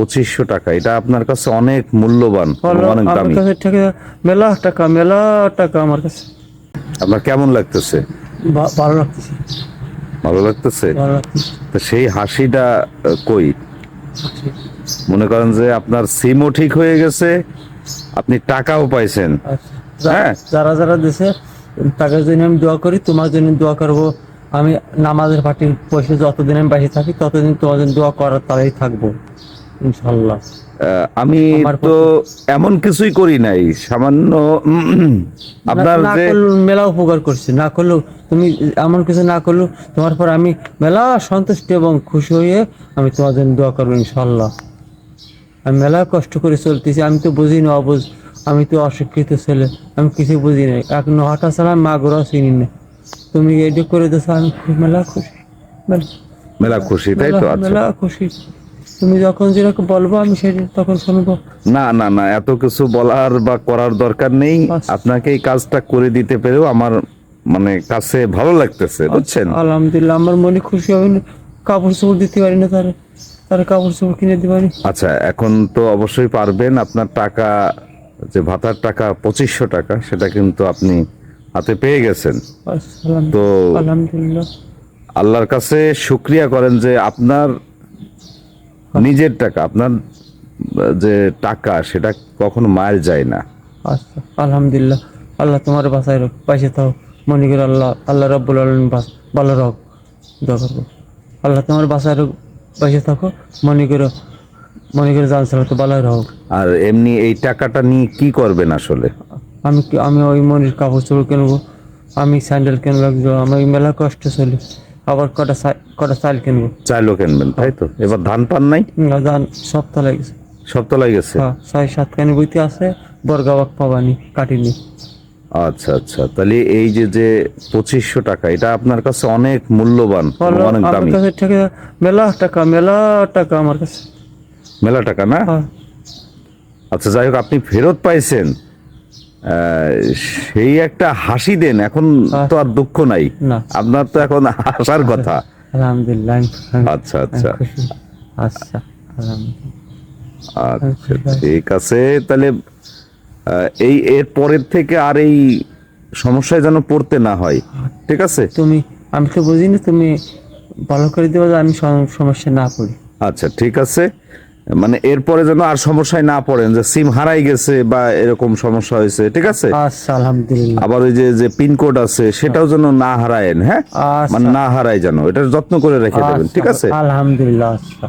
পঁচিশশো টাকা। এটা আপনার কাছে অনেক মূল্যবান অনেক দামি। মেলা টাকা মেলা টাকা আমার কাছে। আপনার কেমন লাগতেছে? ভালো লাগতেছে। ভালো লাগতেছে? তো সেই হাসিটা কই? মনে করেন যে আপনার সিমও ঠিক হয়ে গেছে আপনি টাকাও পাইছেন। আচ্ছা হ্যাঁ। যারা যারা দেশে তাদের জন্য আমি দোয়া করি তোমার জন্য দোয়া করব। আমি নামাজের পার্টির পয়সা যতদিন আমি বাসে থাকি ততদিন তোমার জন্য দোয়া করার তারাই থাকব। আমি তো এমন কিছুই করি নাই সামান্য আপনার যে মেলা উপকার করছি না করলেও তুমি এমন কিছু না করলেও তোমার পর আমি মেলা সন্তুষ্ট এবং খুশি হয়ে আমি তোমার জন্য দোয়া করব ইনশাল্লাহ আমি মেলা কষ্ট করে চলতেছি আমি তো বুঝি না অবুঝ আমি তো অশিক্ষিত ছেলে আমি কিছু বুঝি না। এক নহটা ছাড়া মা গোড়া চিনি না। তুমি এটা করে দিছো আমি খুব মেলা খুশি। মেলা- খুশি তাই তো? আচ্ছা। মেলা খুশি। তুমি যখন যেরকম বলব আমি সেটা তখন শুনব। না না না এত কিছু বলার বা করার দরকার নেই। আপনাকে এই কাজটা করে দিতে পেরেও আমার মানে কাছে ভালো লাগতেছে বুঝছেন? আলহামদুলিল্লাহ আমার মনে খুশি হবে কাপড় চোপড় দিতে পারি না তারে তার কাপড় চোপড় কিনে দিতে পারি আচ্ছা এখন তো অবশ্যই পারবেন। আপনার টাকা যে ভাতার টাকা পঁচিশশো টাকা সেটা কিন্তু আপনি হাতে পেয়ে গেছেন। তো আলহামদুলিল্লাহ। আল্লাহর কাছে শুক্রিয়া করেন যে আপনার নিজের টাকা আপনার যে টাকা সেটা কখনো মায়ের যায় না। আচ্ছা আলহামদুলিল্লাহ। আল্লাহ তোমার বাসায় রাখ পাশে থাও। মনে করে আল্লাহ আল্লাহ রব্বুল আলমিন ভালো রাখ দোয়া করব। আল্লাহ তোমার বাসায় রাখ পাশে থাকো। মনে করে মনে করে জান তো ভালো রাখো আর এমনি এই টাকাটা নিয়ে কি করবেন আসলে? আমি আমি ওই মনির কাপড় চোপড় কিনবো আমি স্যান্ডেল কিনবো আমি মেলা কষ্ট চলি। আবার কটা কটা চাল কিনবো। কিনবেন তাই তো? এবার ধান পান নাই? না জান সপ্তাহ লাগছে সব তো লাগেছে হ্যাঁ ছয় সাত কানি বইতে আছে বর্গাবাক পাবানি কাটিনি। আচ্ছা আচ্ছা। তাহলে এই যে যে পঁচিশশো টাকা এটা আপনার কাছে অনেক মূল্যবান অনেক দামি। মেলা টাকা মেলা টাকা আমার কাছে। মেলা টাকা না? হ্যাঁ। আচ্ছা যাই হোক আপনি ফেরত পাইছেন। সেই একটা হাসি দেন এখন তো আর দুঃখ নাই। আপনার তো এখন হাসার কথা। আলহামদুলিল্লাহ আচ্ছা আচ্ছা। আচ্ছা আচ্ছা ঠিক আছে। তাহলে এই এর পরের থেকে আর এই সমস্যায় যেন পড়তে না হয়। ঠিক আছে? তুমি আমি তো বুঝি না তুমি ভালো করে দেবো যে আমি সমস্যা না পড়ি। আচ্ছা ঠিক আছে। মানে এরপরে যেন আর সমস্যায় না পড়েন যে সিম হারাই গেছে বা এরকম সমস্যা হয়েছে ঠিক আছে? আচ্ছা আলহামদুলিল্লাহ। আবার ওই যে পিন কোড আছে সেটাও যেন না হারায়েন হ্যাঁ? আচ্ছা। মানে না হারাই যেন এটা যত্ন করে রেখে দেবেন ঠিক আছে? আচ্ছা, আলহামদুলিল্লাহ আচ্ছা।